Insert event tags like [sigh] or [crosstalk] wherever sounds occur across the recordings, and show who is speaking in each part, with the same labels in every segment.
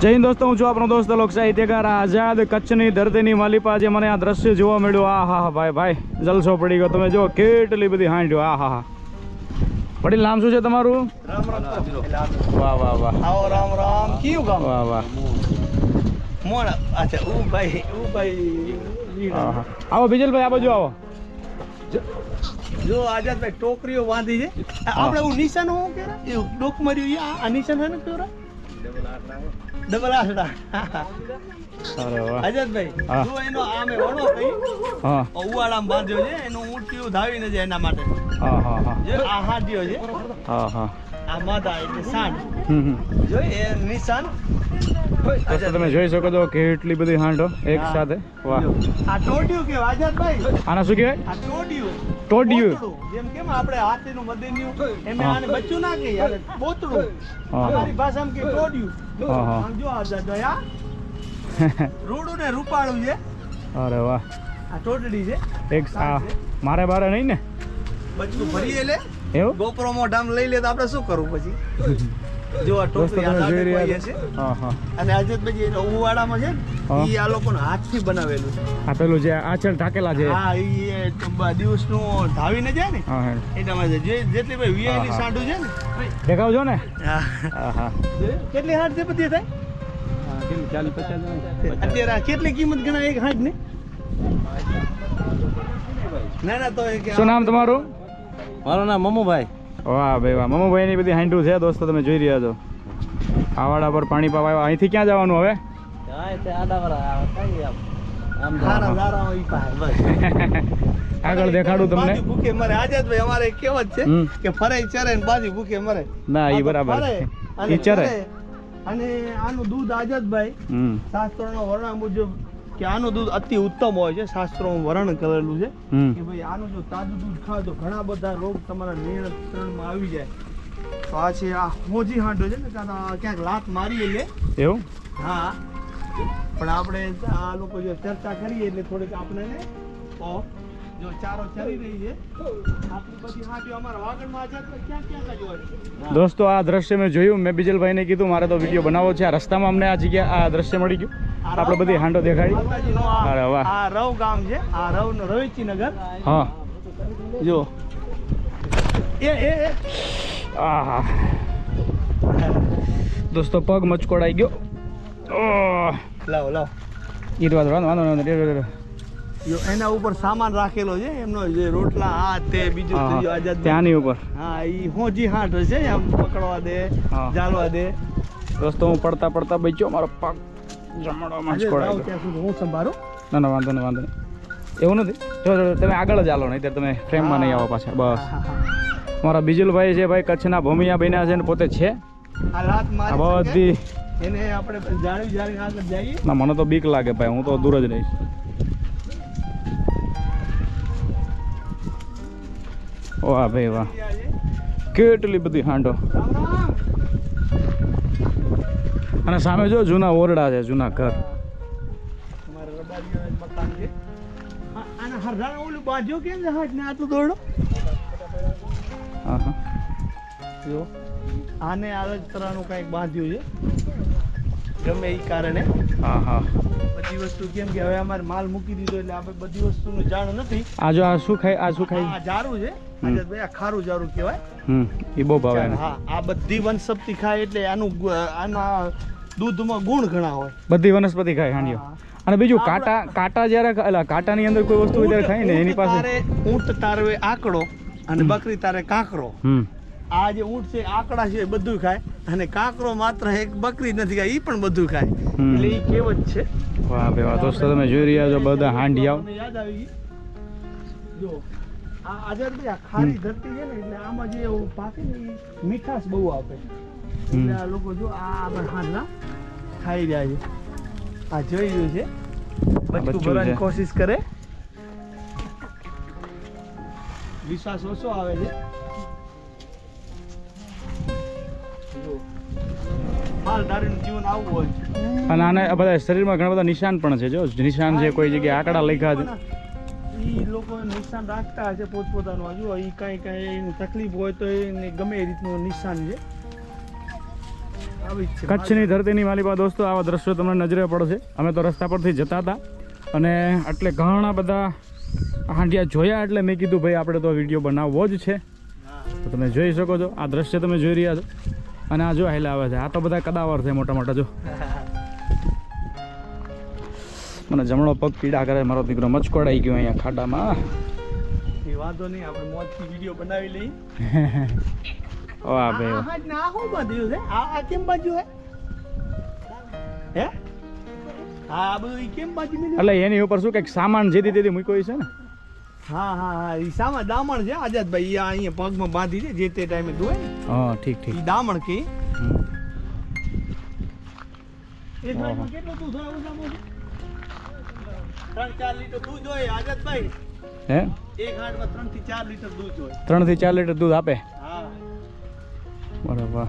Speaker 1: જય હિન્દ દોસ્તો હું છું આપણો દોસ્ત લોક સાહિત્યકાર. આઝાદ કચ્છની ધરતીની માલિપા જે મને આ દ્રશ્ય જોવા મળ્યું આ હા હા ભાઈ ભાઈ જલસો પડી ગયો. તમે જો કેટલી બધી હાંડ્યો આ હા હા. વડીલ નામ શું છે તમારું? વાહ વાહ વાહ.
Speaker 2: આવો રામ રામ. કયું ગામ?
Speaker 1: વાહ વાહ.
Speaker 2: મોણ. અચ્છા ઉ ભાઈ ઉ ભાઈ.
Speaker 1: આવો બીજલભાઈ આ બાજુ આવો.
Speaker 2: જો આઝાદ ભાઈ ટોકરીઓ બાંધી છે. આપણે હું નિશાન હું કે એ ડોક માર્યું આ નિશાન હે ને કેવરા ડબલ આસડા
Speaker 1: અરે વાહ
Speaker 2: આઝાદભાઈ જો એનો આમે ઓળો કઈ
Speaker 1: હા.
Speaker 2: ઉવાડામાં બાંધ્યો છે એનું ઊંટિયું ધાવીને જાય એના માટે.
Speaker 1: હા હા હા.
Speaker 2: જે આ હાડ્યો છે.
Speaker 1: હા હા.
Speaker 2: આ એટલે સાંડ
Speaker 1: હમ હમ.
Speaker 2: જો એ નિશાન?
Speaker 1: દોસ્તો તમે જોઈ શકો છો કેટલી બધી હાંડો એક સાથે. વાહ.
Speaker 2: આ ટોડિયું કે આઝાદભાઈ
Speaker 1: આના શું કહેવાય?
Speaker 2: આ ટોડિયું.
Speaker 1: ટોડિયું.
Speaker 2: જેમ કેમ આપણે હાથીનું મદિનિયું એમ આને બચ્ચું ના કહીએ આને પોતળું
Speaker 1: હા.
Speaker 2: અમારી ભાષામાં કે ટોડિયું.
Speaker 1: હા, હા.
Speaker 2: જો આઝાદભાઈ આ [laughs] રૂડું ને રૂપાળું છે.
Speaker 1: અરે વાહ.
Speaker 2: આ ટોટડી છે.
Speaker 1: એક મારે બારે નહીં ને?
Speaker 2: બચ્ચું ભરીએ લે.
Speaker 1: એવું?
Speaker 2: ગોપરો મોઢામ લઈ લે તો આપણે શું કરવું પછી? જો આ
Speaker 1: છો? હા હા.
Speaker 2: અને આઝાદભાઈ એનો ઉવાડામાં છે ને એ આ લોકોના હાથથી બનાવેલું છે.
Speaker 1: આ પેલું જે આચળ ઢાકેલા છે
Speaker 2: હા એ દિવસનું ધાવીને જાય ને
Speaker 1: હા
Speaker 2: છે જે જેટલી ભાઈ વીઆઈની
Speaker 1: હા.
Speaker 2: છે ને
Speaker 1: દેખાવજો ને.
Speaker 2: હા.
Speaker 1: હા
Speaker 2: કેટલી હાટ છે બધી થાય? અત્યારે આ કેટલી કિંમત ગણાય એક હાટ ને ના ના તો એ
Speaker 1: શું નામ તમારું?
Speaker 2: મારું નામ મમુભાઈ.
Speaker 1: વાહ ભાઈ વાહ. મમુભાઈ ની બધી હાંડું છે દોસ્તો તમે જોઈ રહ્યા છો. આવાડા પર પાણી પાવા આવ્યા. અહીંથી ક્યાં જવાનું હવે? આગળ દેખાડું તમને.
Speaker 2: ભૂખે મરે. આઝાદભાઈ અમારે એક છે કે ફરે ચરે ને બાજી ભૂખે મરે.
Speaker 1: ના એ બરાબર ઈ ચરે.
Speaker 2: અને આનું દૂધ આઝાદભાઈ
Speaker 1: ભાઈ
Speaker 2: શાસ્ત્રોના વર્ણન મુજબ કે આનું દૂધ અતિ ઉત્તમ હોય છે શાસ્ત્રોમાં વર્ણન કરેલું છે કે ભાઈ આનું જો તાજું દૂધ ખાવ તો ઘણા બધા રોગ તમારા નિયંત્રણમાં આવી જાય. તો આ છે આ હોજી હાંડો છે ને ક્યાંક લાત મારીએ લે
Speaker 1: એવું?
Speaker 2: હા. પણ આપણે આ લોકો જો ચર્ચા કરીએ એટલે થોડીક આપણે ને જો ચારો ચરી રહી છે આપણી બધી હાંડીઓ અમારા વાગડમાં આઝાદ ક્યાં ક્યાં જોવા
Speaker 1: દોસ્તો આ દ્રશ્ય મેં જોયું મેં બીજલભાઈને કીધું મારે તો વીડિયો બનાવવો છે આ રસ્તામાં અમને આ જગ્યા આ દ્રશ્ય મળી ગયું. આપણે બધી હાંડો દેખાડી. અરે વાહ.
Speaker 2: આ રવ ગામ છે. આ રવ નો રવેચી નગર
Speaker 1: હા.
Speaker 2: જો. એ એ એ.
Speaker 1: આહા. દોસ્તો પગ મચકોડાઈ ગયો.
Speaker 2: લાવ લાવો.
Speaker 1: ઈરવા દો, વાંધો.
Speaker 2: જો એના ઉપર સામાન રાખેલો છે એમનો જે રોટલા આ તે બીજું
Speaker 1: ત્યાંની ઉપર.
Speaker 2: હા ઈ હોજી હાટ છે આમ પકડવા દે જાળવા દે.
Speaker 1: દોસ્તો હું પડતા પડતા બચ્યો મારો પગ
Speaker 2: હું સંભાળું.
Speaker 1: ના ના વાંધો નહીં વાંધો નહીં. એવું નથી? જો તમે આગળ જ હાલો નહીં તમે ફ્રેમમાં નહીં આવો પાછા. બસ. મારા બીજુલભાઈ છે ભાઈ કચ્છના ભૂમિયા બન્યા છે ને પોતે છે. બધી.
Speaker 2: એને આપણે જાણી જાણી આગળ જઈએ.
Speaker 1: ના મને તો બીક લાગે ભાઈ હું તો દૂર જ રહીશ. વાહ ભાઈ વાહ. કેટલી બધી હાંડો. અને સામે જો જૂના ઓરડા છે જૂના ઘર.
Speaker 2: આના જ તરહનું કંઈક બાંધ્યું છે. ગમે એ કારણે.
Speaker 1: હા હા
Speaker 2: બધી વસ્તુ કેમ કે હવે અમારે માલ મૂકી દીધો એટલે આપણે બધી વસ્તુનું જાણ નથી.
Speaker 1: આ જો આ શું ખાય આ શું
Speaker 2: આ જારું છે. આ ખારું જારું કહેવાય.
Speaker 1: હમ. એ બહુ ભાવે
Speaker 2: હા આ બધી વનસ્પતિ ખાય એટલે આનું આના દૂધમાં ગુણ ઘણા હોય.
Speaker 1: બધી વનસ્પતિ ખાય હાંડીઓ અને બીજું કાંટા કાંટા જ્યારે અલા, કાંટાની અંદર કોઈ વસ્તુ જ્યારે ખાય ને એની પાસે
Speaker 2: ઊંટ તારવે આકડો અને બકરી તારે કાંકરો. આ જે ઊંટ છે આકડા છે બધું ખાય. અને કાંકરો માત્ર એક બકરી નથી ખાય એ પણ બધું ખાય. એટલે એ કેવત છે.
Speaker 1: વાહ ભાઈ વાહ દોસ્તો તમે જોઈ રહ્યા છો બધા હાંડિયાઓ
Speaker 2: યાદ આવી જો આ આઝાદભાઈ આ ખારી ધરતી છે ને એટલે આમાં જે એવું પાકે ને મીઠાશ બહુ આપે. એટલે આ લોકો જો આ આપણે હાલના ખાઈ રહ્યા છે. આ જોઈ રહ્યું છે.
Speaker 1: બચ્ચું
Speaker 2: ભરવાની કોશિશ કરે. વિશ્વાસ ઓછો આવે છે. હાલ દારૂનું જીવન આવું હોય
Speaker 1: અને આને આ બધા શરીરમાં ઘણા બધા નિશાન પણ છે જો. નિશાન છે કોઈ જગ્યાએ આંકડા લખ્યા છે.
Speaker 2: એ લોકો નિશાન રાખતા હશે પોતપોતાનું. હજુ એ કાંઈ કાંઈ તકલીફ હોય તો એને ગમે એ રીતનું નિશાન છે.
Speaker 1: કચ્છની ધરતીની માલિકા દોસ્તો આવા દ્રશ્યો તમને નજરે પડશે. અમે તો રસ્તા પરથી જતા હતા અને એટલે ઘણા બધા હાંડિયા જોયા એટલે મેં કીધું ભાઈ આપણે તો વીડિયો બનાવવો જ છે. તો તમે જોઈ શકો છો આ દ્રશ્ય તમે જોઈ રહ્યા છો. અને આ જો હેલા આવે છે આ તો બધા કદાવર છે મોટા મોટા જો. મને જમણો પગ પીડા કરે મારો દીકરો મચકોડાઈ ગયો અહીંયા ખાડામાં.
Speaker 2: વાંધો નહીં આપણે મોજથી વીડિયો બનાવી લઈએ. [laughs]
Speaker 1: વાહ
Speaker 2: આ
Speaker 1: ભાઈ
Speaker 2: હા ના હું શું બાંધ્યું છે? આ આ કેમ બાજુ હે હે? હા બધું કેમ બાજુ મિલ્યું?
Speaker 1: એટલે એની ઉપર શું કંઈક સામાન જેથી દીધી મૂક્યો છે ને?
Speaker 2: હા હા હા ઈ સામા દામણ છે આઝાદ ભાઈ આ અહીંયા પગમાં બાંધી છે જે તે ટાઈમે ધોય ને.
Speaker 1: હા ઠીક ઠીક.
Speaker 2: ઈ દામણ કે. કેટલું ઓછામાં ત્રણ ચાર લીટર દૂધ હોય આઝાદભાઈ.
Speaker 1: હે?
Speaker 2: એક હાંડમાં ત્રણથી ચાર લીટર દૂધ હોય.
Speaker 1: ત્રણથી ચાર લીટર દૂધ આપે? બરાબર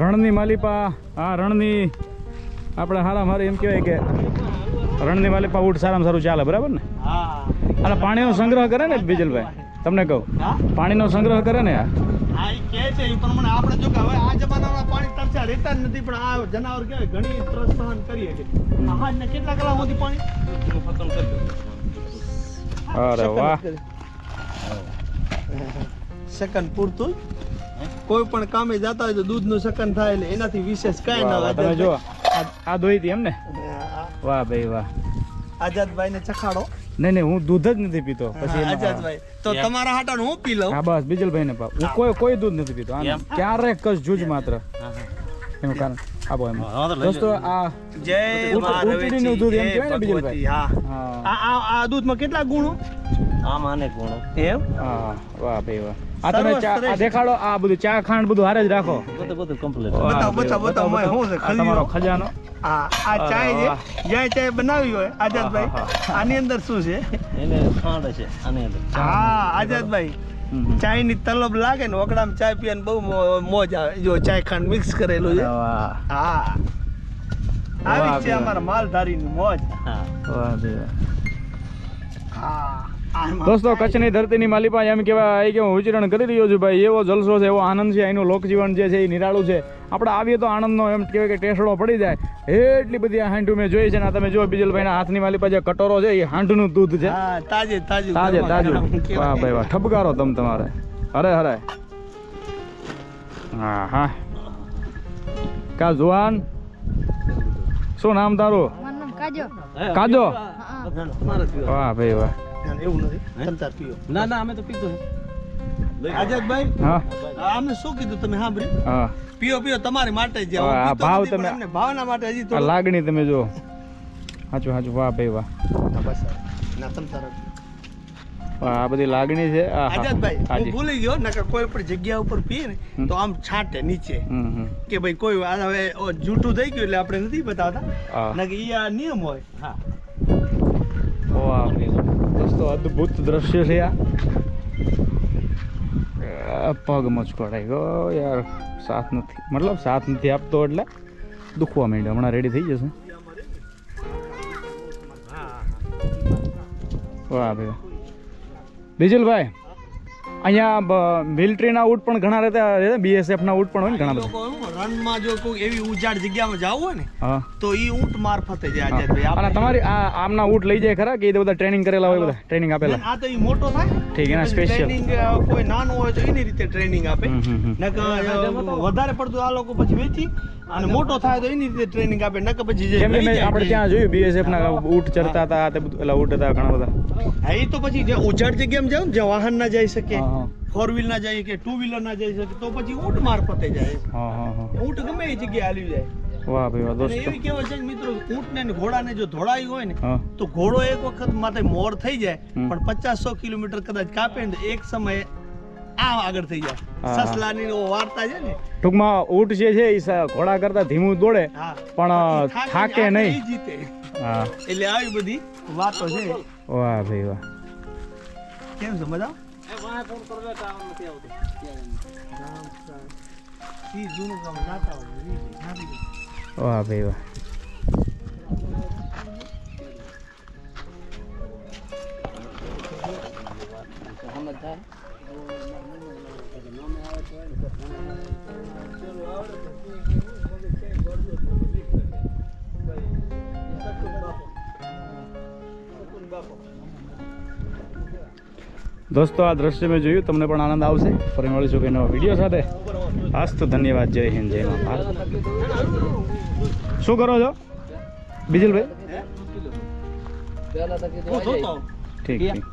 Speaker 1: રણની માલિપા હા રણની આપણે હારા મારે એમ કહેવાય કે રણની માલિપા ઊંટ સારામાં સારું ચાલે બરાબર ને?
Speaker 2: હા.
Speaker 1: અને પાણીનો સંગ્રહ કરે ને બીજલભાઈ તમને કહું. પાણીનો સંગ્રહ કરે ને આ? અરે વાહ.
Speaker 2: સેકન્ડ પૂરતું કોઈ પણ કામે જતા હોય તો દૂધનું સેકન્ડ થાય એટલે એનાથી વિશેષ કાંઈ ના.
Speaker 1: તમે જો આ દોઈ હતી એમ ને વાહ ભાઈ વાહ.
Speaker 2: આઝાદભાઈને ચખાડો.
Speaker 1: નહીં નહીં હું દૂધ જ નથી પીતો. પછી
Speaker 2: આઝાદભાઈ. તો તમારા હાટાનું હું પી લઉં?
Speaker 1: હા બસ બીજલભાઈ ને પાપ હું કોઈ કોઈ દૂધ નથી પીતો ક્યારેક કશ જૂજ માત્ર. એનું કારણ આપો એમ. દોસ્તો આ
Speaker 2: જય
Speaker 1: દૂધ એમ કહેવાય ને બીજલભાઈ?
Speaker 2: હા.
Speaker 1: હા.
Speaker 2: આ આ આ દૂધમાં કેટલા ગુણો?
Speaker 3: આમ આને ગુણો.
Speaker 2: એમ?
Speaker 1: હા વાહ ભાઈ વાહ. આ તમે ચા દેખાડો આ બધું ચા ખાંડ બધું હારે જ રાખો.
Speaker 3: બધું બધું કમ્પ્લીટ
Speaker 2: બતાવો, બતાવો, બતાવો,
Speaker 1: બતાવો,
Speaker 2: શું છે?
Speaker 1: તમારો ખજાનો.
Speaker 2: આ આ ચાય છે જ્યાં ચાય બનાવી હોય આઝાદભાઈ. આની અંદર શું છે?
Speaker 3: એને ખાંડ છે આની અંદર.
Speaker 2: હા આઝાદભાઈ. ચાયની તલબ લાગે ને ઓકડામાં ચાય પીવાની બહુ મોજ આવે. જો ચાય ખાંડ મિક્સ કરેલું છે. હા. આવી છે અમારા માલધારી માલધારીની મોજ.
Speaker 3: હા.
Speaker 1: વાહ.
Speaker 2: હા.
Speaker 1: દોસ્તો કચ્છની ધરતીની માલિપા એમ કહેવાય કે હું વિચરણ કરી રહ્યો છું ભાઈ એવો જલસો છે એવો આનંદ છે એનું લોકજીવન જે છે એ નિરાળું છે. આપણે આવીએ તો આનંદનો એમ કહેવાય કે ટેસડો પડી જાય. એટલી બધી આ હાંડું મેં જોઈ છે ને તમે જો બીજલભાઈના હાથની માલિપા જે કટોરો છે એ હાંડનું દૂધ છે.
Speaker 2: તાજે તાજું
Speaker 1: તાજે તાજું. વાહ ભાઈ વાહ ઠપકારો તમ તમારે. અરે હરે. હા હા કા જુવાન? શું નામ તારું?
Speaker 4: કાજો.
Speaker 1: કાજો. વાહ ભાઈ વાહ.
Speaker 2: ના, એવું નથી. તમ પીઓ.
Speaker 3: ના ના અમે તો પીતો
Speaker 2: આઝાદભાઈ
Speaker 1: હા.
Speaker 2: અમે શું કીધું તમે સાંભળ્યું?
Speaker 1: હા.
Speaker 2: પીઓ પીઓ તમારી માટે જ
Speaker 1: આ ભાવ
Speaker 2: ભાવ
Speaker 1: તમે-
Speaker 2: તમે ભાવના માટે હજી
Speaker 1: આ લાગણી તમે જો સાચું સાચું વાહ ભાઈ વાહ.
Speaker 2: બસ ના તમ
Speaker 1: આ બધી લાગણી છે.
Speaker 2: આઝાદભાઈ હું ભૂલી ગયો નકર કોઈ પણ જગ્યા ઉપર પીએ ને તો આમ છાંટે નીચે. કે ભાઈ કોઈ હવે જૂઠું થઈ ગયું એટલે આપણે નથી બતાવતા. નકર ઈ આ નિયમ હોય.
Speaker 3: હા.
Speaker 1: દોસ્તો અદ્ભુત દ્રશ્ય છે આ. પગ મચકોડાઈ ગયો યાર, સાથ નથી. મતલબ સાથ નથી આપતો એટલે દુખવા માંડ્યો. હમણાં રેડી થઈ જશે. વાહ ભાઈ બિજલભાઈ, અહીંયા મિલિટરીના ઊંટ પણ ઘણા રહેતા બીએસએફના ઊંટ પણ હોય ને ઘણા બધા?
Speaker 2: રનમાં જો કોઈ એવી ઉજાડ જગ્યામાં જવું હોય ને તો ઈ ઊંટ મારફતે જાય આઝાદભાઈ
Speaker 1: અને
Speaker 2: આપણે
Speaker 1: તમારી આ આમના ઊંટ લઈ જાય ખરા કે એ બધા ટ્રેનિંગ કરેલા હોય બધા? ટ્રેનિંગ આપેલા?
Speaker 2: આ તો ઈ મોટો થાય.
Speaker 1: ઠીક, એના
Speaker 2: સ્પેશિયલ ટ્રેનિંગ કોઈ નાનો હોય તો એની રીતે ટ્રેનિંગ આપે. નકર વધારે પડતું આ લોકો પછી વેચી અને મોટો થાય તો એની રીતે ટ્રેનિંગ આપે નકર પછી જે
Speaker 1: આપણે ત્યાં જોયું બીએસએફ ના ઊંટ ચરતા હતા તે બધું ઊંટ હતા ઘણા બધા.
Speaker 2: હા એ તો પછી જે ઉજાડ જગ્યામાં જાવ ને જ્યાં વાહન ના જઈ શકે. ફોર વ્હીલ ના જઈ કે ટુ વ્હીલર ના જઈ શકે તો પછી ઊંટ મારફતે જાય.
Speaker 1: હા હા હા.
Speaker 2: ઊંટ ગમે એ જગ્યાએ હાલી જાય.
Speaker 1: વાહ ભાઈ વાહ દોસ્તો.
Speaker 2: એવી કહેવત છે મિત્રો ઊંટને ને ઘોડાને જો ધોળાયું હોય ને તો ઘોડો એક વખત માથે મોર થઈ જાય પણ પચાસ સો કિલોમીટર કદાચ કાપે ને એક સમયે આ આગળ થઈ જાય. સસલાની વાર્તા છે ને.
Speaker 1: ટૂંકમાં ઊંટ જે છે એ ઘોડા કરતા ધીમું દોડે પણ
Speaker 2: થાકે
Speaker 1: નહીં.
Speaker 2: જીતે
Speaker 1: હા.
Speaker 2: એટલે આવી બધી વાતો છે.
Speaker 1: વાહ ભાઈ વાહ.
Speaker 2: કેમ
Speaker 3: સમજાવ વાહ
Speaker 1: ભાઈ વાહ.
Speaker 3: બાપો
Speaker 1: દોસ્તો આ દ્રશ્ય મેં જોયું તમને પણ આનંદ આવશે. ફરી મળીશું કે નવા વીડિયો સાથે. આજ તો ધન્યવાદ જય હિન્દ જય મા શું કરો છો? બિજલભાઈ? ઠીક ઠીક.